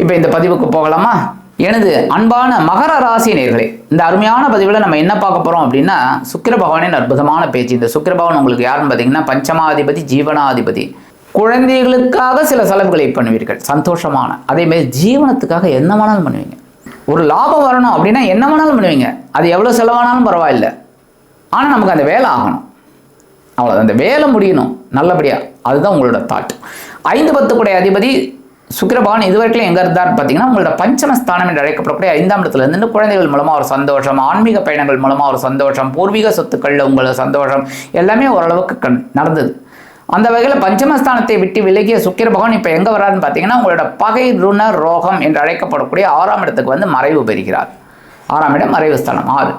இப்போ இந்த பதிவுக்கு போகலாமா? எனது அன்பான மகர ராசி நேர்களே இந்த அருமையான பதிவில் நம்ம என்ன பார்க்க போகிறோம் அப்படின்னா சுக்கிர பகவானின் அற்புதமான பேச்சு. இந்த சுக்கிர பகவான் உங்களுக்கு யாருன்னு பார்த்தீங்கன்னா பஞ்சமாதிபதி ஜீவனாதிபதி. குழந்தைகளுக்காக சில செலவுகளை பண்ணுவீர்கள் சந்தோஷமான. அதேமாரி ஜீவனத்துக்காக என்ன வேணாலும் பண்ணுவீங்க. ஒரு லாபம் வரணும் அப்படின்னா என்ன வேணாலும் பண்ணுவீங்க. அது எவ்வளோ செலவானாலும் பரவாயில்ல. ஆனால் நமக்கு அந்த வேலை ஆகணும். அவ்வளோ அந்த வேலை முடியணும் நல்லபடியாக அதுதான் உங்களோட தாட் ஐந்து பத்து அதிபதி சுக்கிரபகவான் இதுவரைக்கும் எங்கே இருந்தார் பார்த்தீங்கன்னா உங்களோட பஞ்சமஸ்தானம் என்று அழைக்கப்படக்கூடிய ஐந்தாம் இடத்துல இருந்து குழந்தைகள் மூலமாக ஒரு சந்தோஷம் ஆன்மீக பயணங்கள் மூலமாக ஒரு சந்தோஷம் பூர்வீக சொத்துக்களில் உங்களுக்கு சந்தோஷம் எல்லாமே ஓரளவுக்கு கண் நடந்தது. அந்த வகையில் பஞ்சமஸ்தானத்தை விட்டு விலகிய சுக்கிர பகவான் இப்போ எங்கே வர்றாருன்னு பார்த்தீங்கன்னா உங்களோட பகை ருண ரோகம் என்று அழைக்கப்படக்கூடிய ஆறாம் இடத்துக்கு வந்து மறைவு பெறுகிறார். ஆறாம் இடம் மறைவு ஸ்தானம். ஆறு.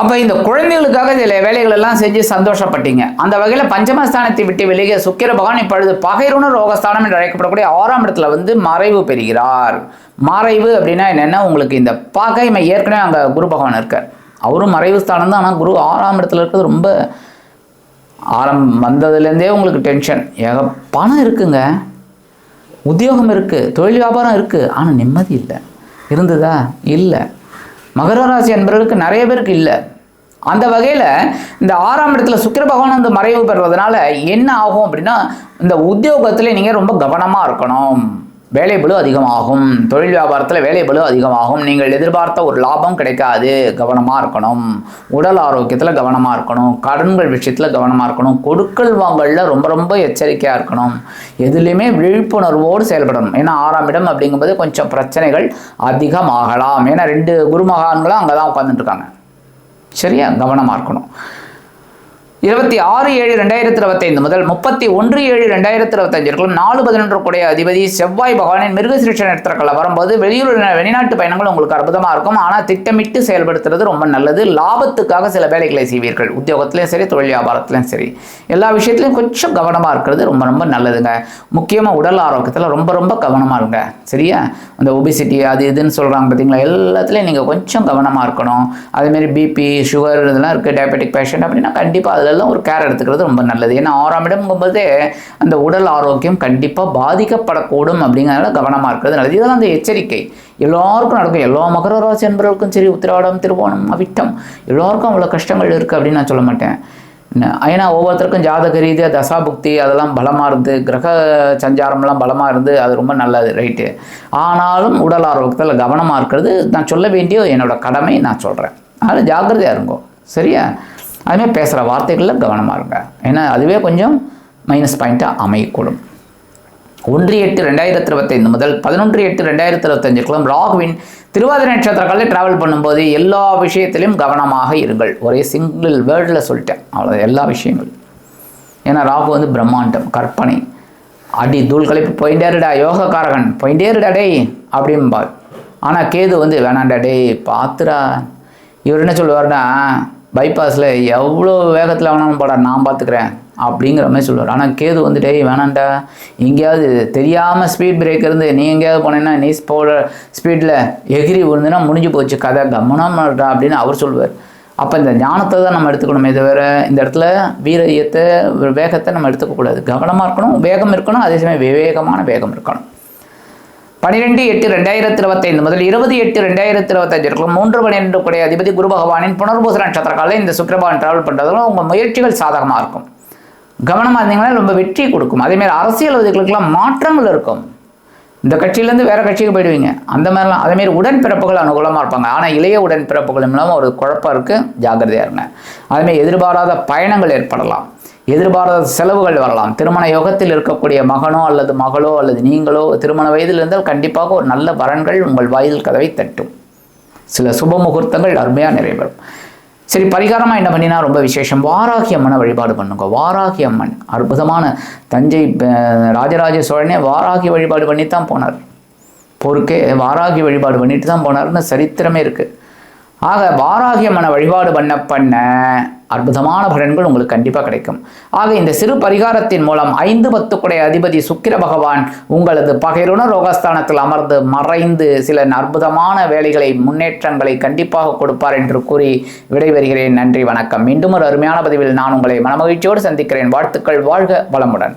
அப்போ இந்த குழந்தைகளுக்காக சில வேலைகள் எல்லாம் செஞ்சு சந்தோஷப்பட்டீங்க. அந்த வகையில் பஞ்சமஸ்தானத்தை விட்டு வெளியே சுக்கிர பகவான் இப்பொழுது பகைருண ரோகஸ்தானம் என்று அழைக்கப்படக்கூடிய ஆறாம் இடத்துல வந்து மறைவு பெறுகிறார். மறைவு அப்படின்னா என்னென்னா உங்களுக்கு இந்த பகைமை ஏற்கனவே அங்கே குரு பகவான் இருக்கார். அவரும் மறைவு ஸ்தானம் தான். ஆனால் குரு ஆறாம் இடத்துல இருக்கிறது ரொம்ப ஆரம் வந்ததுலேருந்தே உங்களுக்கு டென்ஷன் ஏக பணம் இருக்குங்க. உத்தியோகம் இருக்குது தொழில் வியாபாரம் இருக்குது ஆனால் நிம்மதி இல்லை. இருந்ததா? இல்லை. மகர ராசி அன்பர்களுக்கு நிறைய பேருக்கு இல்லை. அந்த வகையில் இந்த ஆறாம் இடத்துல சுக்கிர பகவான் வந்து மறைவு பெறுவதனால என்ன ஆகும் அப்படின்னா இந்த உத்தியோகத்தில் நீங்கள் ரொம்ப கவனமாக இருக்கணும். வேலை பளு அதிகமாகும். தொழில் வியாபாரத்தில் வேலை பளு அதிகமாகும். நீங்கள் எதிர்பார்த்த ஒரு லாபம் கிடைக்காது. கவனமாக இருக்கணும். உடல் ஆரோக்கியத்தில் கவனமாக இருக்கணும். கடன்கள் விஷயத்தில் கவனமாக இருக்கணும். கொடுக்கல் வாங்கலில் ரொம்ப ரொம்ப எச்சரிக்கையாக இருக்கணும். எதுலேயுமே விழிப்புணர்வோடு செயல்படணும். ஏன்னா ஆறாம் இடம் அப்படிங்கும்போது கொஞ்சம் பிரச்சனைகள் அதிகமாகலாம். ஏன்னா ரெண்டு குருமகான்களும் அங்கே தான் உட்காந்துட்டு இருக்காங்க. சரியா? கவனமாக இருக்கணும். இருபத்தி ஆறு ஏழு ரெண்டாயிரத்தி இருபத்தைந்து முதல் முப்பத்தி ஒன்று ஏழு ரெண்டாயிரத்தி இருபத்தஞ்சு நாலு பதினொன்று கூடிய அதிபதி செவ்வாய் பகவானின் மிருகசிருஷ்ட நட்சத்திரத்தில் வரும்போது வெளியூர் வெளிநாட்டு பயணங்கள் உங்களுக்கு அற்புதமாக இருக்கும். ஆனால் திட்டமிட்டு செயல்படுத்துறது ரொம்ப நல்லது. லாபத்துக்காக சில வேலைகளை செய்வீர்கள். உத்தியோகத்திலையும் சரி தொழில் வியாபாரத்திலையும் சரி. எல்லா விஷயத்துலையும் கொஞ்சம் கவனமாக இருக்கிறது ரொம்ப ரொம்ப நல்லதுங்க. முக்கியமாக உடல் ஆரோக்கியத்தில் ரொம்ப ரொம்ப கவனமாக இருங்க. சரியா? அந்த ஒபிசிட்டி அது இதுன்னு சொல்கிறாங்க பார்த்தீங்களா எல்லாத்துலேயும் நீங்கள் கொஞ்சம் கவனமாக இருக்கணும். அதேமாரி பிபி சுகர் இதெல்லாம் இருக்குது டயபெட்டிக் பேஷண்ட் அப்படின்னா கண்டிப்பாக அதெல்லாம் ஒரு கேர் எடுத்துக்கிறது ரொம்ப நல்லது. ஏன்னா ஆறாம் இடம்ங்கும்போதே அந்த உடல் ஆரோக்கியம் கண்டிப்பாக பாதிக்கப்படக்கூடும் அப்படிங்கிறதுனால கவனமாக இருக்கிறது நல்லது. இதெல்லாம் அந்த எச்சரிக்கை. எல்லாருக்கும் நடக்கும். எல்லா மகர ராசி என்பவர்களுக்கும் சரி உத்திராடம் திருவோணம் அவிட்டம். எல்லாருக்கும் அவ்வளோ கஷ்டங்கள் இருக்குது அப்படின்னு நான் சொல்ல மாட்டேன். ஏன்னா ஒவ்வொருத்தருக்கும் ஜாதக ரீதியாக தசாபுக்தி அதெல்லாம் பலமாக இருந்து கிரக சஞ்சாரம்லாம் பலமாக இருந்து அது ரொம்ப நல்லது ரைட்டு ஆனாலும் உடல் ஆரோக்கியத்தில் கவனமாக இருக்கிறது நான் சொல்ல வேண்டிய என்னோட கடமை நான் சொல்கிறேன் அதனால் ஜாக்கிரதையாக இருங்கோ. சரியா? அதுமாதிரி பேசுகிற வார்த்தைகளில் கவனமாக இருங்க. ஏன்னா அதுவே கொஞ்சம் மைனஸ் பாயிண்ட்டாக அமையக்கூடும். ஒன்று எட்டு ரெண்டாயிரத்தி இருபத்தைந்து முதல் பதினொன்று எட்டு ரெண்டாயிரத்தி இருபத்தஞ்சுக்குள்ள ராகுவின் திருவாதிரை நட்சத்திரக்காலில் ட்ராவல் பண்ணும்போது எல்லா விஷயத்திலையும் கவனமாக இருங்கள். ஒரே சிங்கிள் வேர்டில் சொல்லிட்டேன். அவ்வளோ எல்லா விஷயங்கள். ஏன்னா ராகு வந்து பிரம்மாண்டம் கற்பனை. அடி தூள் கழிப்பு போயிட்டேருடா யோகக்காரகன். போயிட்டே டேய் அப்படிம்பார் ஆனால் கேது வந்து வேணாண்டா டேய் பார்த்துடா இவர் என்ன சொல்லுவார்னா பைபாஸில் எவ்வளோ வேகத்தில் வேணாலும் போடா நான் பார்த்துக்கிறேன் அப்படிங்கிற மாதிரி சொல்லுவார். ஆனால் கேது வந்துட்டே வேணாண்டா எங்கேயாவது தெரியாமல் ஸ்பீட் பிரேக் இருந்து நீ எங்கேயாவது போனேன்னா நீ போகிற ஸ்பீடில் எகிரி விழுந்துன்னா முடிஞ்சு போச்சு. கதை கவனமாடா அப்படின்னு அவர் சொல்லுவார். அப்போ இந்த ஞானத்தை தான் நம்ம எடுத்துக்கணுமே தவிர இந்த இடத்துல வீரியத்தை வேகத்தை நம்ம எடுத்துக்கக்கூடாது கவனமாக இருக்கணும் வேகம் இருக்கணும் அதே சமயம் விவேகமான வேகம் இருக்கணும். பனிரெண்டு எட்டு ரெண்டாயிரத்தி இருபத்தைந்து முதல் இருபது எட்டு ரெண்டாயிரத்தி இருபத்தஞ்சு இருக்கும் மூன்று பன்னிரெண்டு கூடிய அதிபதி குரு பகவானின் புனர்பூச நட்சத்திர காலையில் இந்த சுக்கிரபகவான் டிராவல் பண்ணுறதுல உங்கள் முயற்சிகள் சாதகமாக இருக்கும். கவனமாக இருந்தீங்கன்னா ரொம்ப வெற்றி கொடுக்கும். அதேமாதிரி அரசியல்வாதிகளுக்கெல்லாம் மாற்றங்கள் இருக்கும். இந்த கட்சியிலேருந்து வேறு கட்சிக்கு போயிடுவீங்க. அந்த மாதிரிலாம் அதேமாரி உடன்பிறப்புகள் அனுகூலமாக இருப்பாங்க. ஆனால் இளைய உடன்பிறப்புகள் இல்லாமல் ஒரு குழப்பம் இருக்குது ஜாகிரதையாக இருங்க. அதேமாதிரி எதிர்பாராத பயணங்கள் ஏற்படலாம். எதிர்பாராத செலவுகள் வரலாம். திருமண யோகத்தில் இருக்கக்கூடிய மகனோ அல்லது மகளோ அல்லது நீங்களோ திருமண வயதில் இருந்தால் கண்டிப்பாக ஒரு நல்ல வரன்கள் உங்கள் வாயில் கதவை தட்டும். சில சுப முகூர்த்தங்கள் அருமையாக நிறைவேறும். சரி பரிகாரமாக என்ன பண்ணினா ரொம்ப விசேஷம். வாராகி அம்மனை வழிபாடு பண்ணுங்க. வாராகி அம்மன் அற்புதமான தஞ்சை ராஜராஜ சோழனே வாராகி வழிபாடு பண்ணி தான் போனார். பொறுக்கே வாராகி வழிபாடு பண்ணிட்டு தான் போனார்னு சரித்திரமே இருக்குது ஆக வாராகிய மன வழிபாடு பண்ண பண்ண அற்புதமான பலன்கள் உங்களுக்கு கண்டிப்பாக கிடைக்கும். ஆக இந்த சிறு பரிகாரத்தின் மூலம் ஐந்து பத்துக்குடைய அதிபதி சுக்கிர பகவான் உங்களது பகைருண ரோகஸ்தானத்தில் அமர்ந்து மறைந்து சில அற்புதமான வேலைகளை முன்னேற்றங்களை கண்டிப்பாக கொடுப்பார் என்று கூறி விடைபெறுகிறேன். நன்றி வணக்கம். மீண்டும் ஒரு அருமையான பதிவில் நான் உங்களை மனமகிழ்ச்சியோடு சந்திக்கிறேன். வாழ்த்துக்கள் வாழ்க வளமுடன்.